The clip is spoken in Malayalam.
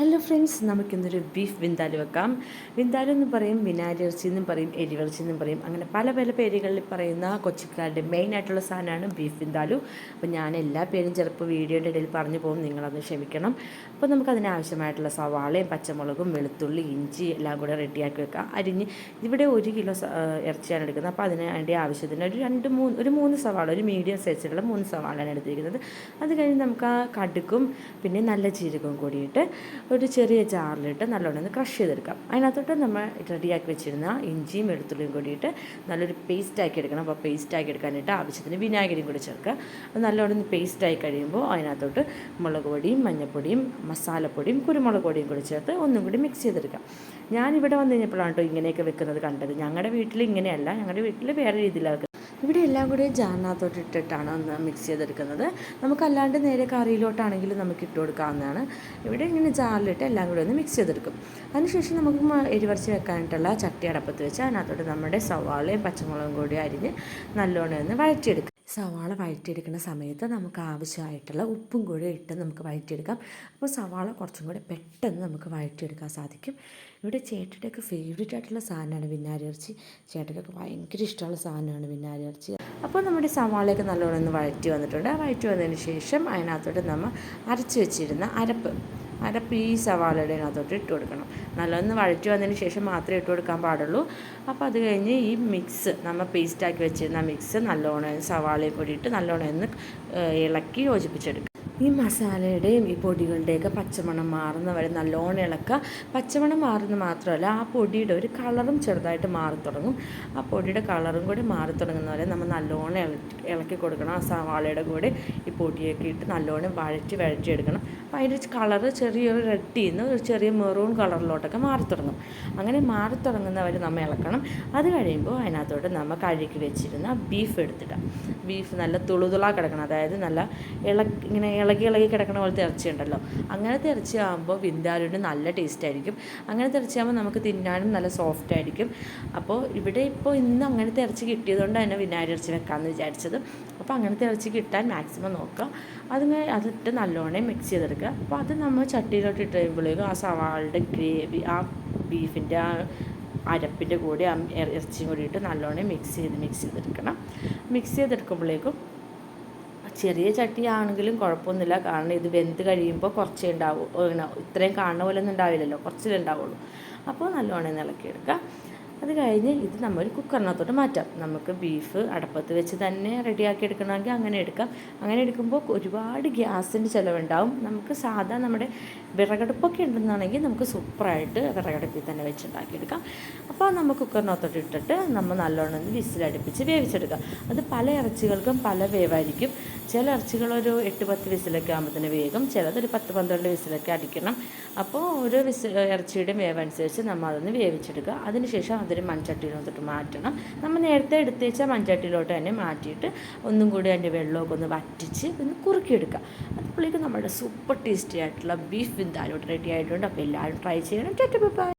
ഹലോ ഫ്രണ്ട്സ് നമുക്കിന്നൊരു ബീഫ് വിന്താലി വെക്കാം. വിന്താലി എന്ന് പറയും വിനാരിറച്ചി എന്നും പറയും എരിവിറച്ചി എന്നും പറയും. അങ്ങനെ പല പല പേരുകളിൽ പറയുന്ന കൊച്ചിക്കാരുടെ മെയിൻ ആയിട്ടുള്ള സാധനമാണ് ബീഫ് വിന്താലു. അപ്പോൾ ഞാൻ എല്ലാ പേരും ചിലപ്പോൾ വീഡിയോയുടെ ഇടയിൽ പറഞ്ഞു പോകും നിങ്ങളത് ക്ഷമിക്കണം. അപ്പോൾ നമുക്ക് അതിനാവശ്യമായിട്ടുള്ള സവാളയും പച്ചമുളകും വെളുത്തുള്ളി ഇഞ്ചി എല്ലാം കൂടെ റെഡിയാക്കി വെക്കാം. അരിഞ്ഞ് ഇവിടെ ഒരു കിലോ ഇറച്ചിയാണ് എടുക്കുന്നത്. അപ്പോൾ അതിന് അതിന്റെ ആവശ്യത്തിന് ഒരു രണ്ട് മൂന്ന് ഒരു മൂന്ന് സവാള ഒരു മീഡിയം സൈസിലുള്ള മൂന്ന് സവാളയാണ് എടുത്തിരിക്കുന്നത്. അത് കഴിഞ്ഞ് നമുക്ക് ആ കടുക്കും പിന്നെ നല്ല ജീരകവും കൂടിയിട്ട് ഒരു ചെറിയ ജാറിലിട്ട് നല്ലോണം ഒന്ന് ക്രഷ് ചെയ്തെടുക്കാം. അതിനകത്തോട്ട് നമ്മൾ റെഡിയാക്കി വെച്ചിരുന്ന ഇഞ്ചിയും വെളുത്തുള്ളിയും കൂടിയിട്ട് നല്ലൊരു പേസ്റ്റ് ആക്കി എടുക്കണം. അപ്പോൾ പേസ്റ്റ് ആക്കി എടുക്കാനായിട്ട് ആവശ്യത്തിന് വിനാഗിരിയും കൂടി ചേർക്കുക. അത് നല്ലോണം ഒന്ന് പേസ്റ്റ് ആയി കഴിയുമ്പോൾ അതിനകത്തോട്ട് മുളക് പൊടിയും മഞ്ഞൾപ്പൊടിയും മസാലപ്പൊടിയും കുരുമുളക് പൊടിയും കൂടി ചേർത്ത് ഒന്നും കൂടി മിക്സ് ചെയ്തെടുക്കാം. ഞാനിവിടെ വന്നു കഴിഞ്ഞപ്പോഴാണ് കേട്ടോ ഇങ്ങനെയൊക്കെ വെക്കുന്നത് കണ്ടത്. ഞങ്ങളുടെ വീട്ടിൽ ഇങ്ങനെയല്ല. ഞങ്ങളുടെ വീട്ടിൽ വേറെ രീതിയിലാണ് ഇവിടെ എല്ലാം കൂടി ജാറിനകത്തോട്ട് ഇട്ടിട്ടാണ് ഒന്ന് മിക്സ് ചെയ്തെടുക്കുന്നത്. നമുക്കല്ലാണ്ട് നേരെ കറിയിലോട്ടാണെങ്കിലും നമുക്ക് ഇട്ട് കൊടുക്കാവുന്നതാണ്. ഇവിടെ ഇങ്ങനെ ജാറിലിട്ട് എല്ലാം കൂടി ഒന്ന് മിക്സ് ചെയ്തെടുക്കും. അതിനുശേഷം നമുക്ക് എരിവറച്ച് വെക്കാനായിട്ടുള്ള ചട്ടി അടപ്പത്ത് വെച്ച് അതിനകത്തോട്ട് നമ്മുടെ സവാളയും പച്ചമുളകും കൂടി അരിഞ്ഞ് നല്ലോണം ഒന്ന് വഴറ്റിയെടുക്കും. സവാള വഴറ്റിയെടുക്കുന്ന സമയത്ത് നമുക്ക് ആവശ്യമായിട്ടുള്ള ഉപ്പും കൂടി ഇട്ട് നമുക്ക് വഴറ്റിയെടുക്കാം. അപ്പോൾ സവാള കുറച്ചും കൂടി പെട്ടെന്ന് നമുക്ക് വഴറ്റിയെടുക്കാൻ സാധിക്കും. ഇവിടെ ചേട്ടന്റെയൊക്കെ ഫേവറേറ്റ് ആയിട്ടുള്ള സാധനമാണ് വിനാരി ഇറച്ചി. ചേട്ടന്റെയൊക്കെ ഭയങ്കര ഇഷ്ടമുള്ള സാധനമാണ് വിനാരി ഇറച്ചി. അപ്പോൾ നമ്മുടെ സവാളയൊക്കെ നല്ലോണം ഒന്ന് വഴറ്റി വന്നിട്ടുണ്ട്. വഴറ്റി വന്നതിന് ശേഷം അതിനകത്തോട്ട് നമ്മൾ അരച്ച് വെച്ചിരുന്ന അരപ്പ് അരപ്പ് പീസ് സവാളയുടെ അതിനകത്തോട്ട് ഇട്ട് കൊടുക്കണം. നല്ലൊന്ന് വഴറ്റി വന്നതിന് ശേഷം മാത്രമേ ഇട്ട് കൊടുക്കാൻ പാടുള്ളൂ. അപ്പോൾ അത് കഴിഞ്ഞ് ഈ മിക്സ് നമ്മൾ പേസ്റ്റാക്കി വെച്ചിരുന്ന മിക്സ് നല്ലോണം സവാളയും കൂടി ഇട്ട് നല്ലോണം ഒന്ന് ഇളക്കി യോജിപ്പിച്ചെടുക്കുക ഈ മസാലയുടെയും ഈ പൊടികളുടെയൊക്കെ പച്ചമണം മാറുന്ന വരെ നല്ലോണം ഇളക്കുക. പച്ചമണം മാറുന്ന മാത്രമല്ല ആ പൊടിയുടെ ഒരു കളറും ചെറുതായിട്ട് മാറി തുടങ്ങും ആ പൊടിയുടെ കളറും കൂടി മാറി തുടങ്ങുന്ന വരെ നമ്മൾ നല്ലോണം ഇളക്കി കൊടുക്കണം. ആ സവാളയുടെ കൂടെ ഈ പൊടിയൊക്കെ ഇട്ട് നല്ലോണം വഴറ്റി വഴറ്റിയെടുക്കണം. അപ്പം അതിന്റെ കളറ് ചെറിയൊരു റെഡ് നിന്ന് ഒരു ചെറിയ മെറൂൺ കളറിലോട്ടൊക്കെ മാറി തുടങ്ങും അങ്ങനെ മാറി തുടങ്ങുന്നവരെ നമ്മൾ ഇളക്കണം. അത് കഴിയുമ്പോൾ അതിനകത്തോട്ട് നമ്മൾ കഴുകി വെച്ചിരുന്ന ബീഫ് എടുത്തിടാം. ബീഫ് നല്ല തുളുതുളാ കിടക്കണം. അതായത് നല്ല ഇള ഇങ്ങനെ ഇളകി ഇളകി കിടക്കണ പോലത്തെ ഇറച്ചി ഉണ്ടല്ലോ അങ്ങനത്തെ ഇറച്ചി ആകുമ്പോൾ വിന്താലിന് നല്ല ടേസ്റ്റ് ആയിരിക്കും. അങ്ങനത്തെ ഇറച്ചി ആകുമ്പോൾ നമുക്ക് തിന്നാനും നല്ല സോഫ്റ്റ് ആയിരിക്കും. അപ്പോൾ ഇവിടെ ഇപ്പോൾ ഇന്ന് അങ്ങനത്തെ ഇറച്ചി കിട്ടിയതുകൊണ്ട് തന്നെ വിനാഗിരി ഇറച്ചി വെക്കാമെന്ന് വിചാരിച്ചത്. അപ്പോൾ അങ്ങനത്തെ ഇറച്ചി കിട്ടാൻ മാക്സിമം നോക്കുക. അതിന് അതിട്ട് നല്ലോണം മിക്സ് ചെയ്തെടുക്കുക. അപ്പോൾ അത് നമ്മൾ ചട്ടിയിലോട്ട് ഇട്ട് കഴിയുമ്പോഴേക്കും ആ സവാളുടെ ഗ്രേവി ആ ബീഫിന്റെ ആ അരപ്പിന്റെ കൂടെ ആ ഇറച്ചിയും കൂടി ഇട്ട് നല്ലോണം മിക്സ് ചെയ്ത് മിക്സ് ചെയ്തെടുക്കണം. മിക്സ് ചെയ്തെടുക്കുമ്പോഴേക്കും ചെറിയ ചട്ടിയാണെങ്കിലും കുഴപ്പമൊന്നുമില്ല. കാരണം ഇത് വെന്ത് കഴിയുമ്പോൾ കുറച്ചേ ഉണ്ടാവൂ. ഇത്രയും കാണുന്ന പോലെ ഒന്നും ഉണ്ടാവില്ലല്ലോ. കുറച്ചേ ഉണ്ടാവുള്ളൂ. അപ്പോൾ നല്ലോണം ഇളക്കിയെടുക്കുക അത് കഴിഞ്ഞ് ഇത് നമ്മൾ കുക്കറിനകത്തോട്ട് മാറ്റാം. നമുക്ക് ബീഫ് അടപ്പത്ത് വെച്ച് തന്നെ റെഡിയാക്കി എടുക്കണമെങ്കിൽ അങ്ങനെ എടുക്കാം. അങ്ങനെ എടുക്കുമ്പോൾ ഒരുപാട് ഗ്യാസിന്റെ ചിലവുണ്ടാവും. നമുക്ക് സാധാ നമ്മുടെ വിറകടുപ്പൊക്കെ ഉണ്ടെന്നാണെങ്കിൽ നമുക്ക് സൂപ്പറായിട്ട് വിറകടുപ്പിൽ തന്നെ വെച്ചുണ്ടാക്കിയെടുക്കാം. അപ്പോൾ നമ്മൾ കുക്കറിനകത്തോട്ട് ഇട്ടിട്ട് നമ്മൾ നല്ലോണം വിസിലടുപ്പിച്ച് വേവിച്ചെടുക്കാം അത് പല ഇറച്ചികൾക്കും പല വേവായിരിക്കും. ചില ഇറച്ചികൾ ഒരു എട്ട് പത്ത് വിസിലൊക്കെ ആകുമ്പോഴത്തേന് വേഗം ചിലതൊരു പത്ത് പന്ത്രണ്ട് വിസിലൊക്കെ അടിക്കണം. അപ്പോൾ ഓരോ വിസിൽ ഇറച്ചിയുടെ വേവനുസരിച്ച് നമ്മൾ അതൊന്ന് വേവിച്ചെടുക്കുക. അതിനുശേഷം അതൊരു മൺചട്ടിയിലോട്ട് മാറ്റണം. നമ്മൾ നേരത്തെ എടുത്തു വെച്ചാൽ മൺചട്ടിയിലോട്ട് തന്നെ മാറ്റിയിട്ട് ഒന്നും കൂടി അതിന്റെ വെള്ളമൊക്കെ ഒന്ന് വറ്റിച്ച് ഒന്ന് കുറുക്കിയെടുക്കുക. അതുമ്പോഴേക്കും നമ്മുടെ സൂപ്പർ ടേസ്റ്റി ആയിട്ടുള്ള ബീഫ് വിന്താലോട്ട് റെഡി ആയിട്ടുണ്ട്. അപ്പോൾ എല്ലാവരും ട്രൈ ചെയ്യണം. ബൈ